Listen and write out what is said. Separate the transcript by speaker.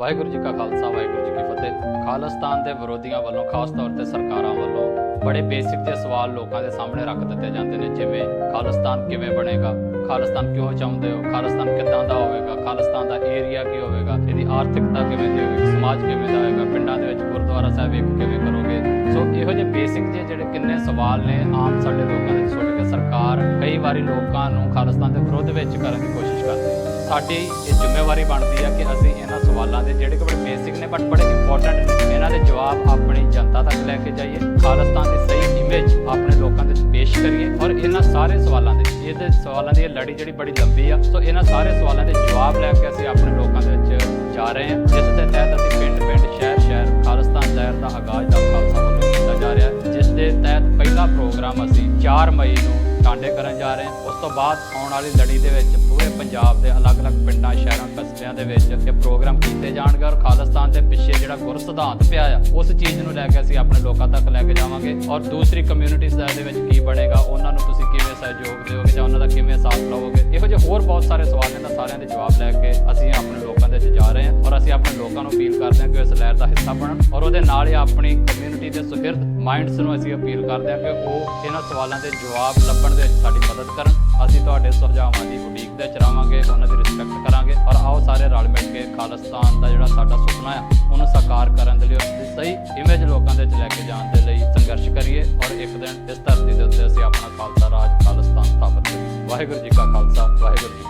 Speaker 1: ਵਾਹਿਗੁਰੂ ਜੀ ਕਾ ਖਾਲਸਾ, ਵਾਹਿਗੁਰੂ ਜੀ ਕੀ ਫਤਿਹ। ਖਾਲਿਸਤਾਨ ਦੇ ਵਿਰੋਧੀਆਂ ਵੱਲੋਂ ਖਾਸ ਤੌਰ ਤੇ ਸਰਕਾਰਾਂ ਵੱਲੋਂ ਬੜੇ ਬੇਸਿਕ ਜਿਹੇ ਸਵਾਲ ਲੋਕਾਂ ਦੇ ਸਾਹਮਣੇ ਰੱਖ ਦਿੱਤੇ ਜਾਂਦੇ ਨੇ, ਜਿਵੇਂ ਖਾਲਿਸਤਾਨ ਕਿਵੇਂ ਬਣੇਗਾ? ਖਾਲਿਸਤਾਨ ਕਿਉਂ ਚਾਹੁੰਦੇ ਹੋ? ਖਾਲਿਸਤਾਨ ਕਿੱਦਾਂ ਦਾ ਹੋਵੇਗਾ? ਖਾਲਿਸਤਾਨ ਦਾ ਏਰੀਆ ਕੀ ਹੋਵੇਗਾ? ਇਹਦੀ ਆਰਥਿਕਤਾ ਕਿਵੇਂ ਦੀ ਹੋਵੇਗੀ? ਸਮਾਜ ਕਿਵੇਂ ਦਾ ਹੋਵੇਗਾ ਪਿੰਡਾਂ ਦੇ ਵਿੱਚ ਗੁਰਦੁਆਰਾ ਸਾਹਿਬ ਇੱਕ ਕਿਵੇਂ ਕਰੋਗੇ? ਸੋ ਇਹੋ ਜਿਹੇ ਬੇਸਿਕ ਜਿਹੇ ਜਿਹੜੇ ਕਿੰਨੇ ਸਵਾਲ ਨੇ, ਆਮ ਸਾਡੇ ਲੋਕਾਂ ਦੇ ਸੁਣ ਕੇ ਸਰਕਾਰ ਕਈ ਵਾਰੀ ਲੋਕਾਂ ਨੂੰ ਖਾਲਿਸਤਾਨ ਦੇ ਵਿਰੋਧ ਵਿੱਚ ਕਰਨ ਦੀ ਕੋਸ਼ਿਸ਼ ਕਰਦੀ ਹੈ। ਸਾਡੀ ਇਹ ਜ਼ਿੰਮੇਵਾਰੀ ਬਣਦੀ ਹੈ ਕਿ ਅਸੀਂ ਇਹਨਾਂ ਦੇ ਜਿਹੜੇ ਕਿ ਬੜੇ ਬੇਸਿਕ ਨੇ ਬਟ ਬੜੇ ਇੰਪੋਰਟੈਂਟ ਨੇ। ਇਹਨਾਂ ਦੇ ਜਵਾਬ ਆਪਣੀ ਜਨਤਾ ਤੱਕ ਲੈ ਕੇ ਜਾਈਏ। ਖਾਲਿਸਤਾਨ ਦੀ ਸਹੀ ਇਮੇਜ ਆਪਣੇ ਲੋਕਾਂ ਦੇ ਪੇਸ਼ ਕਰੀਏ ਔਰ ਇਹਨਾਂ ਸਾਰੇ ਸਵਾਲਾਂ ਦੇ ਇਹਦੇ ਸਵਾਲਾਂ ਦੀ ਇਹ ਲੜੀ ਜਿਹੜੀ ਬੜੀ ਲੰਬੀ ਆ, ਸੋ ਇਹਨਾਂ ਸਾਰੇ ਸਵਾਲਾਂ ਦੇ ਜਵਾਬ ਲੈ ਕੇ ਅਸੀਂ ਆਪਣੇ ਲੋਕਾਂ ਦੇ ਵਿੱਚ ਜਾ ਰਹੇ ਹਾਂ। ਜਿਸ ਦੇ ਤਹਿਤ ਅਸੀਂ ਪਿੰਡ ਪਿੰਡ ਸ਼ਹਿਰ ਸ਼ਹਿਰ ਖਾਲਿਸਤਾਨ ਦਾਇਰ ਦਾ ਆਗਾਜ਼ ਦਾ ਖਾਲਸਾ ਵੱਲੋਂ ਕੀਤਾ ਜਾ ਰਿਹਾ ਹੈ। ਜਿਸ ਦੇ ਤਹਿਤ ਪਹਿਲਾ ਪ੍ਰੋਗਰਾਮ ਅਸੀਂ 4 ਮਈ ਨੂੰ ਟਾਂਡੇ ਕਰਨ ਜਾ ਰਹੇ ਹਾਂ। ਉਸ ਤੋਂ ਬਾਅਦ ਆਉਣ ਵਾਲੀ ਲੜੀ ਦੇ ਵਿੱਚ ਪੂਰੇ ਪੰਜਾਬ ਦੇ ਅਲੱਗ-ਅਲੱਗ ਪਿੰਡਾਂ, ਸ਼ਹਿਰਾਂ, ਕਸਬਿਆਂ ਦੇ ਵਿੱਚ ਇਹ ਪ੍ਰੋਗਰਾਮ ਕੀਤੇ ਜਾਣਗੇ ਔਰ ਖਾਲਿਸਤਾਨ ਦੇ ਪਿੱਛੇ ਜਿਹੜਾ ਗੁਰ ਸਿਧਾਂਤ ਪਿਆ ਆ, ਉਸ ਚੀਜ਼ ਨੂੰ ਲੈ ਕੇ ਅਸੀਂ ਆਪਣੇ ਲੋਕਾਂ ਤੱਕ ਲੈ ਕੇ ਜਾਵਾਂਗੇ। ਔਰ ਦੂਸਰੀ ਕਮਿਊਨਿਟੀਜ਼ ਦੇ ਵਿੱਚ ਕੀ ਬਣੇਗਾ, ਉਹਨਾਂ ਨੂੰ ਤੁਸੀਂ ਕਿਵੇਂ ਸਹਿਯੋਗ ਦਿਓਗੇ ਜਾਂ ਉਹਨਾਂ ਦਾ ਕਿਵੇਂ ਸਾਥ ਲਓਗੇ ਇਹੋ ਜਿਹੇ ਹੋਰ ਬਹੁਤ ਸਾਰੇ ਸਵਾਲ ਨੇ ਸਾਰਿਆਂ ਦੇ ਜਵਾਬ ਲੈ ਕੇ ਅਸੀਂ ਆਪਣੇ ਲੋਕਾਂ ਦੇ ਵਿੱਚ ਜਾ ਰਹੇ ਹਾਂ। ਔਰ ਅਸੀਂ ਆਪਣੇ ਲੋਕਾਂ ਨੂੰ ਅਪੀਲ ਕਰਦੇ ਹਾਂ ਕਿ ਇਸ ਲਹਿਰ ਦਾ ਹਿੱਸਾ ਬਣਨ ਔਰ ਉਹਦੇ ਨਾਲ ਹੀ ਆਪਣੀ ਕਮਿਊਨਿਟੀ ਦੇ ਸੁਹਿਰਦ ਮਾਈਂਡਸ ਨੂੰ ਅਸੀਂ ਅਪੀਲ ਕਰਦੇ ਹਾਂ ਕਿ ਉਹ ਇਹਨਾਂ ਸਵਾਲਾਂ ਦੇ ਜਵਾਬ ਲੱਭਣ ਦੇ ਵਿੱਚ ਸਾਡੀ ਮਦਦ ਕਰਨ। ਅਸੀਂ ਤੁਹਾਡੇ ਸੁਝਾਵਾਂ ਦੀ ਉਡੀਕ ਦੇ ਚ ਰਹਾਂਗੇ, ਉਹਨਾਂ ਦੀ ਰਿਸਪੈਕਟ ਕਰਾਂਗੇ ਔਰ ਆਓ ਸਾਰੇ ਰਲ ਮਿਲ ਕੇ ਖਾਲਿਸਤਾਨ ਦਾ ਜਿਹੜਾ ਸਾਡਾ ਸੁਪਨਾ ਆ, ਉਹਨੂੰ ਸਾਕਾਰ ਕਰਨ ਦੇ ਲਈ ਉਸ ਦੀ ਸਹੀ ਇਮੇਜ ਲੋਕਾਂ ਦੇ ਵਿੱਚ ਲੈ ਕੇ ਜਾਣ ਦੇ ਲਈ ਸੰਘਰਸ਼ ਕਰੀਏ ਔਰ ਇੱਕ ਦਿਨ ਇਸ ਧਰਤੀ ਦੇ ਉੱਤੇ ਅਸੀਂ ਆਪਣਾ ਖਾਲਸਾ ਰਾਜ ਖਾਲਿਸਤਾਨ ਸਥਾਪਿਤ ਕਰੀਏ। ਵਾਹਿਗੁਰੂ ਜੀ ਕਾ ਖਾਲਸਾ, ਵਾਹਿਗੁਰੂ ਜੀ